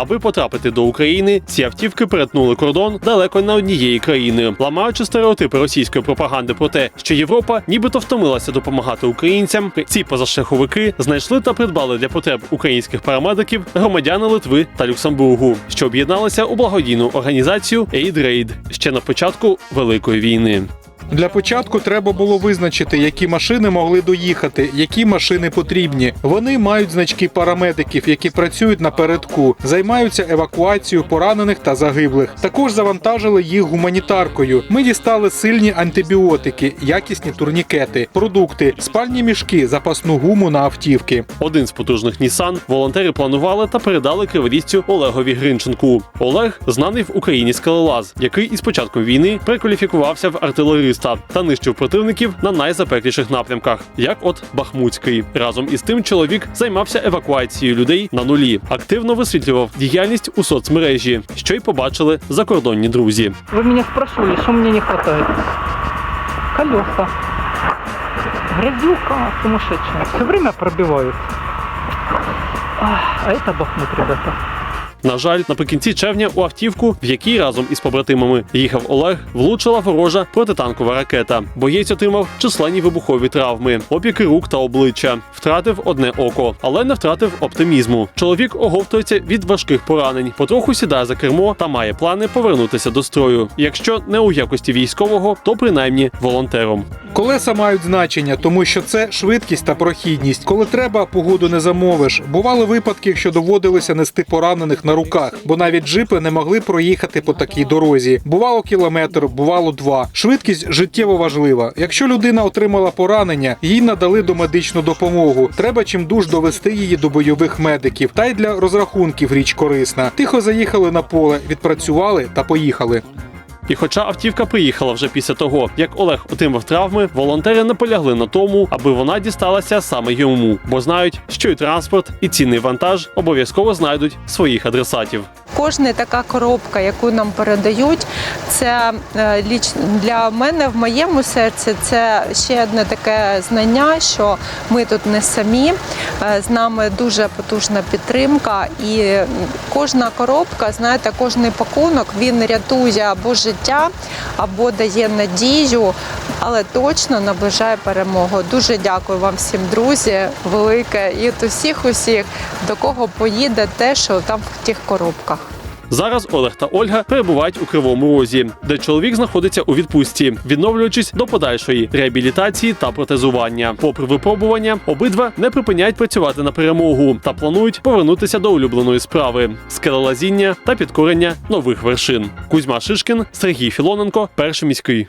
Аби потрапити до України, ці автівки перетнули кордон далеко не однієї країни, ламаючи стереотипи російської пропаганди про те, що Європа нібито втомилася допомагати українцям. Ці позашляховики знайшли та придбали для потреб українських парамедиків громадяни Литви та Люксембургу, що об'єдналися у благодійну організацію Aid Raid ще на початку Великої війни. Для початку треба було визначити, які машини могли доїхати, які машини потрібні. Вони мають значки парамедиків, які працюють напередку, займаються евакуацією поранених та загиблих. Також завантажили їх гуманітаркою. Ми дістали сильні антибіотики, якісні турнікети, продукти, спальні мішки, запасну гуму на автівки. Один з потужних Нісан волонтери планували та передали криволісцю Олегові Гринченку. Олег знаний в Україні скелелаз, який із початком війни перекваліфікувався в артилериста та нищив противників на найзапекліших напрямках, як от Бахмутський. Разом із тим чоловік займався евакуацією людей на нулі, активно висвітлював діяльність у соцмережі, що й побачили закордонні друзі. Вы меня спрашивали, что мне не хватает? Колеса. Грязюка сумасшедшая. Все время пробивают. Ах, А это Бахмут, ребята. На жаль, наприкінці червня у автівку, в якій разом із побратимами їхав Олег, влучила ворожа протитанкова ракета. Боєць отримав численні вибухові травми, опіки рук та обличчя, втратив одне око, але не втратив оптимізму. Чоловік оговтується від важких поранень, потроху сідає за кермо та має плани повернутися до строю. Якщо не у якості військового, то принаймні волонтером. Колеса мають значення, тому що це швидкість та прохідність. Коли треба, погоду не замовиш. Бували випадки, що доводилося нести поранених на руках, бо навіть джипи не могли проїхати по такій дорозі. Бувало кілометр, бувало два. Швидкість життєво важлива. Якщо людина отримала поранення, їй надали домедичну допомогу. Треба чимдуж довести її до бойових медиків. Та й для розрахунків річ корисна. Тихо заїхали на поле, відпрацювали та поїхали. І хоча автівка приїхала вже після того, як Олег отримав травми, волонтери наполягли на тому, аби вона дісталася саме йому, бо знають, що і транспорт, і цінний вантаж обов'язково знайдуть своїх адресатів. Кожна така коробка, яку нам передають, це е, для мене в моєму серці це ще одне таке знання, що ми тут не самі. Е, З нами дуже потужна підтримка, і кожна коробка, знаєте, кожний пакунок він рятує або життя, або дає надію, але точно наближає перемогу. Дуже дякую вам всім, друзі, велике і от усіх, усіх, до кого поїде те, що там в тих коробках. Зараз Олег та Ольга перебувають у кривому розі, де чоловік знаходиться у відпустці, відновлюючись до подальшої реабілітації та протезування. Попри випробування, обидва не припиняють працювати на перемогу та планують повернутися до улюбленої справи скелелазіння та підкорення нових вершин. Кузьма Шишкін, Сергій Філоненко, перший міський.